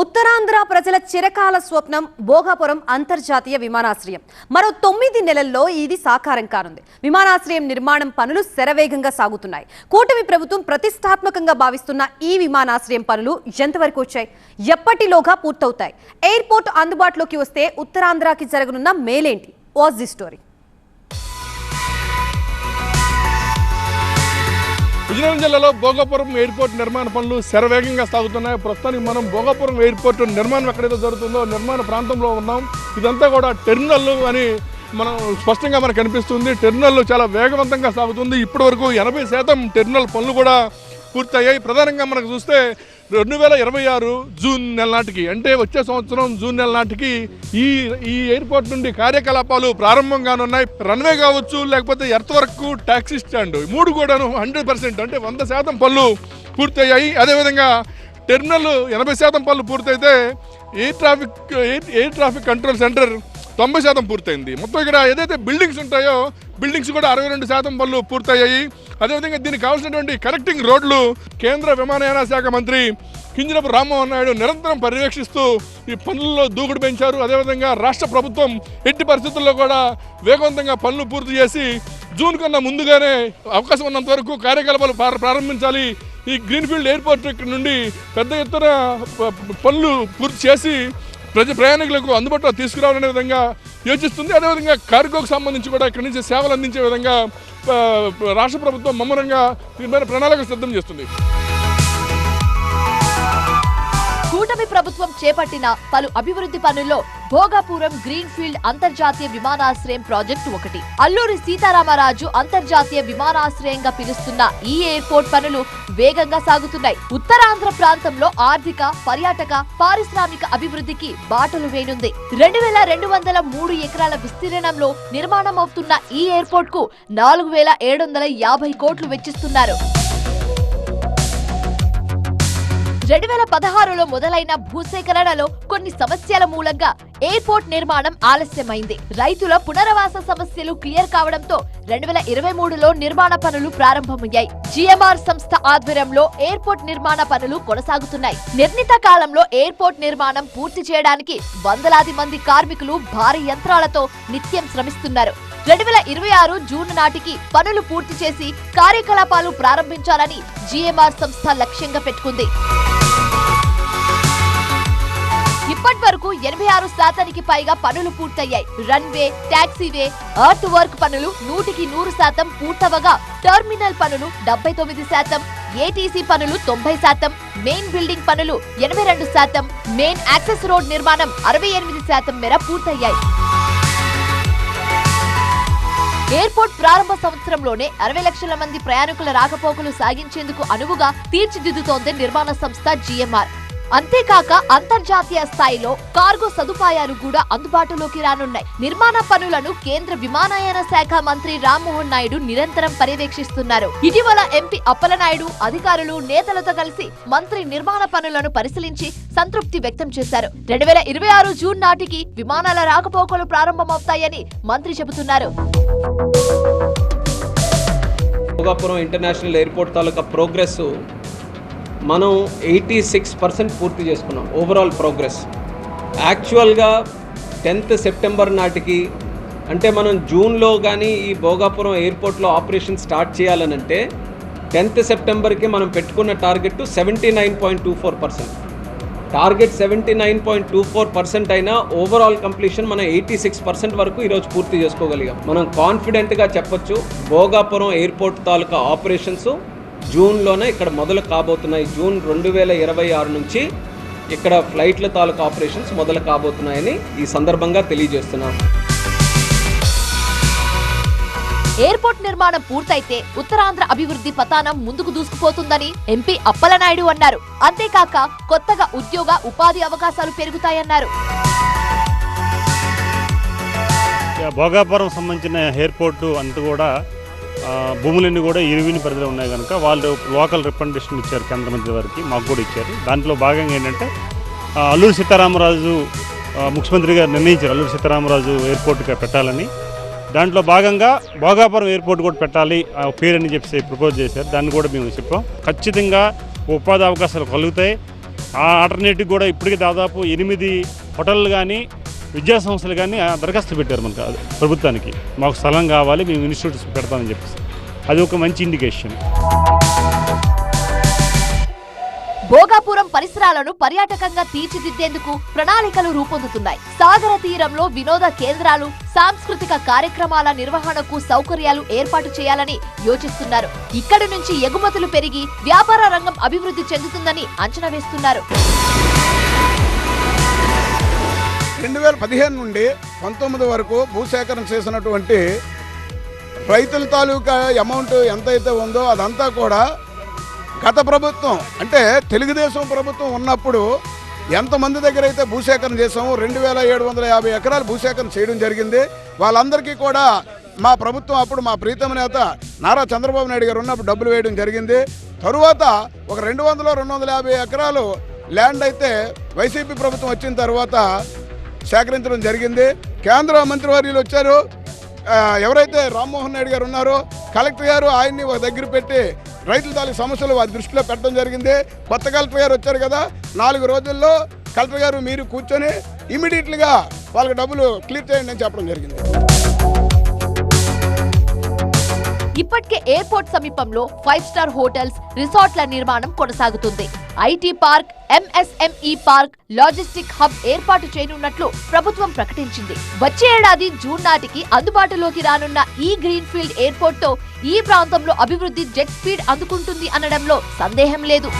ఉత్తరాంధ్ర ప్రజల చిరకాల స్వప్నం భోగాపురం అంతర్జాతీయ విమానాశ్రయం. మరో తొమ్మిది నెలల్లో ఇది సాకారం కానుంది. విమానాశ్రయం నిర్మాణం పనులు శరవేగంగా సాగుతున్నాయి. కూటమి ప్రభుత్వం ప్రతిష్టాత్మకంగా భావిస్తున్న ఈ విమానాశ్రయం పనులు ఎంతవరకు వచ్చాయి? ఎప్పటిలోగా పూర్తవుతాయి? ఎయిర్పోర్ట్ అందుబాటులోకి వస్తే ఉత్తరాంధ్రకి జరగనున్న మేలేంటి? వాజ్ ది స్టోరీ విజయనగరం జిల్లాలో భోగాపురం ఎయిర్పోర్ట్ నిర్మాణ పనులు శరవేగంగా సాగుతున్నాయి. ప్రస్తుతానికి మనం భోగాపురం ఎయిర్పోర్ట్ నిర్మాణం ఎక్కడైతే జరుగుతుందో నిర్మాణ ప్రాంతంలో ఉన్నాం. ఇదంతా కూడా టెర్మినల్ అని మనం స్పష్టంగా మనకు కనిపిస్తుంది. టెర్మినల్ చాలా వేగవంతంగా సాగుతుంది. ఇప్పటి వరకు ఎనభై శాతం టెర్మినల్ పనులు కూడా పూర్తయ్యాయి. ప్రధానంగా మనకు చూస్తే రెండు వేల ఇరవై ఆరు జూన్ నెల నాటికి అంటే వచ్చే సంవత్సరం జూన్ నెల నాటికి ఈ ఈ ఎయిర్పోర్ట్ నుండి కార్యకలాపాలు ప్రారంభం కానున్నాయి రన్వే కావచ్చు లేకపోతే ఎర్త్ వర్క్ టాక్సీ స్టాండ్. మూడు కూడాను హండ్రెడ్ పర్సెంట్ అంటే వంద శాతం పనులు పూర్తయ్యాయి. అదేవిధంగా టెర్మినల్ ఎనభై శాతం పనులు పూర్తయితే air traffic air air traffic control centre తొంభై శాతం పూర్తయింది. మొత్తం ఇక్కడ ఏదైతే బిల్డింగ్స్ ఉంటాయో బిల్డింగ్స్ కూడా అరవై రెండు శాతం పనులు పూర్తయ్యాయి. అదేవిధంగా దీనికి కావాల్సినటువంటి కనెక్టింగ్ రోడ్లు కేంద్ర విమానయాన శాఖ మంత్రి కింజరపు రామ్మోహన్ నాయుడు నిరంతరం పర్యవేక్షిస్తూ ఈ పనుల్లో దూకుడు పెంచారు. అదేవిధంగా రాష్ట్ర ప్రభుత్వం ఎట్టి పరిస్థితుల్లో కూడా వేగవంతంగా పనులు పూర్తి చేసి జూన్ కన్నా ముందుగానే అవకాశం ఉన్నంత వరకు కార్యకలాపాలు ప్రారంభించాలి. ఈ గ్రీన్ఫీల్డ్ ఎయిర్పోర్ట్ నుండి పెద్ద ఎత్తున పనులు పూర్తి చేసి ప్రజ ప్రయాణికులకు అందుబాటులో తీసుకురావాలనే విధంగా యోచిస్తుంది. అదేవిధంగా కార్గోకు సంబంధించి కూడా ఇక్కడి నుంచి సేవలు అందించే విధంగా రాష్ట్ర ప్రభుత్వం ముమ్మరంగా దీనిపైన ప్రణాళిక సిద్ధం చేస్తుంది. కూటమి ప్రభుత్వం చేపట్టిన పలు అభివృద్ధి పనుల్లో భోగాపురం గ్రీన్ఫీల్డ్ అంతర్జాతీయ విమానాశ్రయం ప్రాజెక్టు ఒకటి. అల్లూరి సీతారామరాజు అంతర్జాతీయ విమానాశ్రయంగా పిలుస్తున్న ఈ ఎయిర్పోర్ట్ పనులు వేగంగా సాగుతున్నాయి. ఉత్తరాంధ్ర ప్రాంతంలో ఆర్థిక పర్యాటక పారిశ్రామిక అభివృద్ధికి బాటలు వేయనుంది రెండు వేల రెండు వందల మూడు ఎకరాల విస్తీర్ణంలో నిర్మాణం అవుతున్న ఈ ఎయిర్పోర్ట్కు నాలుగు వేల ఏడు వందల యాభై కోట్లు వెచ్చిస్తున్నారు. రెండు వేల పదహారులో మొదలైన భూసేకరణలో కొన్ని సమస్యల మూలంగా ఎయిర్పోర్ట్ నిర్మాణం ఆలస్యమైంది. రైతుల పునరావాస సమస్యలు క్లియర్ కావడంతో రెండు వేల ఇరవై మూడులో నిర్మాణ పనులు ప్రారంభమయ్యాయి. జిఎంఆర్ సంస్థ ఆధ్వర్యంలో ఎయిర్పోర్ట్ నిర్మాణ పనులు కొనసాగుతున్నాయి. నిర్ణీత కాలంలో ఎయిర్పోర్ట్ నిర్మాణం పూర్తి చేయడానికి వందలాది మంది కార్మికులు భారీ యంత్రాలతో నిత్యం శ్రమిస్తున్నారు. రెండు వేల ఇరవై ఆరు జూన్ నాటికి పనులు పూర్తి చేసి కార్యకలాపాలు ప్రారంభించాలని జిఎంఆర్ సంస్థ లక్ష్యంగా పెట్టుకుంది. ఎనభై ఆరు శాతానికి పైగా పనులు పూర్తయ్యాయి. రన్వే టాక్సీవే అర్త్ వర్క్ పనులు నూటికి నూరు శాతం పూర్తవగా టెర్మినల్ పనులు డెబ్బై తొమ్మిది శాతం ఏటీసీ పనులు తొంభై శాతం మెయిన్ బిల్డింగ్ పనులు ఎనభై రెండు శాతం మెయిన్ యాక్సెస్ రోడ్ నిర్మాణం అరవై ఎనిమిది శాతం మేర పూర్తయ్యాయి. ఎయిర్పోర్ట్ ప్రారంభ సంవత్సరంలోనే అరవై లక్షల మంది ప్రయాణికుల రాకపోకలు సాగించేందుకు అనువుగా తీర్చిదిద్దుతోంది నిర్మాణ సంస్థ జిఎంఆర్. అంతేకాక అంతర్జాతీయ స్థాయిలో కార్గో సదుపాయాలు కూడా అందుబాటులోకి రానున్నాయి. నిర్మాణ పనులను కేంద్ర విమానయాన శాఖ మంత్రి రామ్మోహన్ నాయుడు నిరంతరం పర్యవేక్షిస్తున్నారు. ఇటీవల ఎంపీ అప్పలనాయుడు అధికారులు నేతలతో కలిసి మంత్రి నిర్మాణ పనులను పరిశీలించి సంతృప్తి వ్యక్తం చేశారు. రెండు వేల ఇరవై ఆరు జూన్ నాటికి విమానాల రాకపోకలు ప్రారంభమవుతాయని మంత్రి చెబుతున్నారు. భోగాపురం ఇంటర్నేషనల్ ఎయిర్పోర్ట్ తాలూకా ప్రోగ్రెస్ మనం ఎయిటీ సిక్స్ పర్సెంట్ పూర్తి చేసుకున్నాం ఓవరాల్ ప్రోగ్రెస్ యాక్చువల్గా టెన్త్ సెప్టెంబర్ నాటికి అంటే మనం జూన్లో కానీ ఈ భోగాపురం ఎయిర్పోర్ట్లో ఆపరేషన్ స్టార్ట్ చేయాలనంటే టెన్త్ సెప్టెంబర్కి మనం పెట్టుకున్న target seventy nine point two four percent target seventy nine point two four percent అయినా ఓవరాల్ కంప్లీషన్ మనం ఎయిటీ సిక్స్ పర్సెంట్ వరకు ఈరోజు పూర్తి చేసుకోగలిగాం. మనం కాన్ఫిడెంట్గా చెప్పొచ్చు భోగాపురం ఎయిర్పోర్ట్ తాలూకా ఆపరేషన్స్ జూన్లోనే ఇక్కడ మొదలు కాబోతున్నాయి. జూన్ రెండు వేల ఇరవై ఆరు నుంచి ఇక్కడ ఫ్లైట్ల తాలూకా ఆపరేషన్స్ మొదలు కాబోతున్నాయని ఈ సందర్భంగా తెలియజేస్తున్నాం. ఎయిర్పోర్ట్ నిర్మాణం పూర్తయితే ఉత్తరాంధ్ర అభివృద్ధి పతానం ముందుకు దూసుకుపోతుందని ఎంపీ అప్పలనాయుడు అన్నారు. అంతేకాక కొత్తగా ఉద్యోగ ఉపాధి అవకాశాలు పెరుగుతాయన్నారు. భోగాపురం సంబంధించిన ఎయిర్పోర్టు అంతా కూడా భూములన్నీ కూడా ఇరువిని పరిధిలో ఉన్నాయి కనుక వాళ్ళు లోకల్ రిప్రజెంటేషన్ ఇచ్చారు కేంద్ర మంత్రి వారికి మాకు కూడా ఇచ్చారు. దాంట్లో భాగంగా ఏంటంటే అల్లూరు సీతారామరాజు ముఖ్యమంత్రిగా ముఖ్యమంత్రి గారు నిర్ణయించారు అల్లూరు సీతారామరాజు ఎయిర్పోర్ట్గా పెట్టాలని. దాంట్లో భాగంగా భోగాపురం ఎయిర్పోర్ట్ కూడా పెట్టాలి ఆ పేరని చెప్పి ప్రపోజ్ చేశారు. దాన్ని కూడా మేము చెప్పాం. ఖచ్చితంగా ఉపాధి అవకాశాలు కలుగుతాయి. ఆ ఆల్టర్నేటివ్ కూడా ఇప్పటికి దాదాపు ఎనిమిది హోటళ్ళు కానీ విద్యా సంస్థలు కానీ ఆ దరఖాస్తు పెట్టారు మనకు ప్రభుత్వానికి. మాకు స్థలం కావాలి మేము ఇన్స్టిట్యూట్స్ పెడతామని చెప్పేసి. అది ఒక మంచి ఇండికేషన్ భోగాపురం పరిసరాలను పర్యాటకంగా తీర్చిదిద్దేందుకు ప్రణాళికలు రూపొందుతున్నాయి. సాగర తీరంలో వినోద కేంద్రాలు సాంస్కృతిక కార్యక్రమాల నిర్వహణకు సౌకర్యాలు ఏర్పాటు చేయాలని యోచిస్తున్నారు. ఇక్కడి నుంచి ఎగుమతులు పెరిగి వ్యాపార రంగం అభివృద్ధి చెందుతుందని అంచనా వేస్తున్నారు. రెండు వేల పదిహేను నుండి పంతొమ్మిది వరకు భూసేకరణ చేసినటువంటి రైతుల తాలూకా అమౌంట్ ఎంతైతే ఉందో అదంతా కూడా గత ప్రభుత్వం అంటే తెలుగుదేశం ప్రభుత్వం ఉన్నప్పుడు ఎంతమంది దగ్గర అయితే భూసేకరణ చేసాము రెండు వేల ఏడు వందల యాభై ఎకరాలు భూసేకరణ చేయడం జరిగింది. వాళ్ళందరికీ కూడా మా ప్రభుత్వం అప్పుడు మా ప్రీతమ నేత నారా చంద్రబాబు నాయుడు గారు ఉన్నప్పుడు డబ్బులు వేయడం జరిగింది. తరువాత ఒక రెండు వందల రెండు వందల యాభై ఎకరాలు ల్యాండ్ అయితే వైసీపీ ప్రభుత్వం వచ్చిన తర్వాత సేకరించడం జరిగింది. కేంద్ర మంత్రివర్యులు వచ్చారు. ఎవరైతే రామ్మోహన్ నాయుడు గారు ఉన్నారో కలెక్టర్ గారు ఆయన్ని ఒక దగ్గర పెట్టి రైతుల తాలూకు సమస్యలు వారి దృష్టిలో పెట్టడం జరిగింది. కొత్త కలెక్టర్ గారు వచ్చారు కదా నాలుగు రోజుల్లో కలెక్టర్ గారు మీరు కూర్చొని ఇమీడియట్లీగా వాళ్ళకి డబ్బులు క్లియర్ చేయండి అని చెప్పడం జరిగింది. ఇప్పటికే ఎయిర్పోర్ట్ సమీపంలో ఫైవ్ స్టార్ హోటల్స్ రిసార్ట్ల నిర్మాణం కొనసాగుతుంది. IT park MSME park logistic hub ఏర్పాటు చేయనున్నట్లు ప్రభుత్వం ప్రకటించింది. వచ్చే ఏడాది జూన్ నాటికి అందుబాటులోకి రానున్న ఈ గ్రీన్ ఫీల్డ్ ఎయిర్పోర్ట్తో ఈ ప్రాంతంలో అభివృద్ధి జెట్ స్పీడ్ అందుకుంటుంది అనడంలో సందేహం లేదు.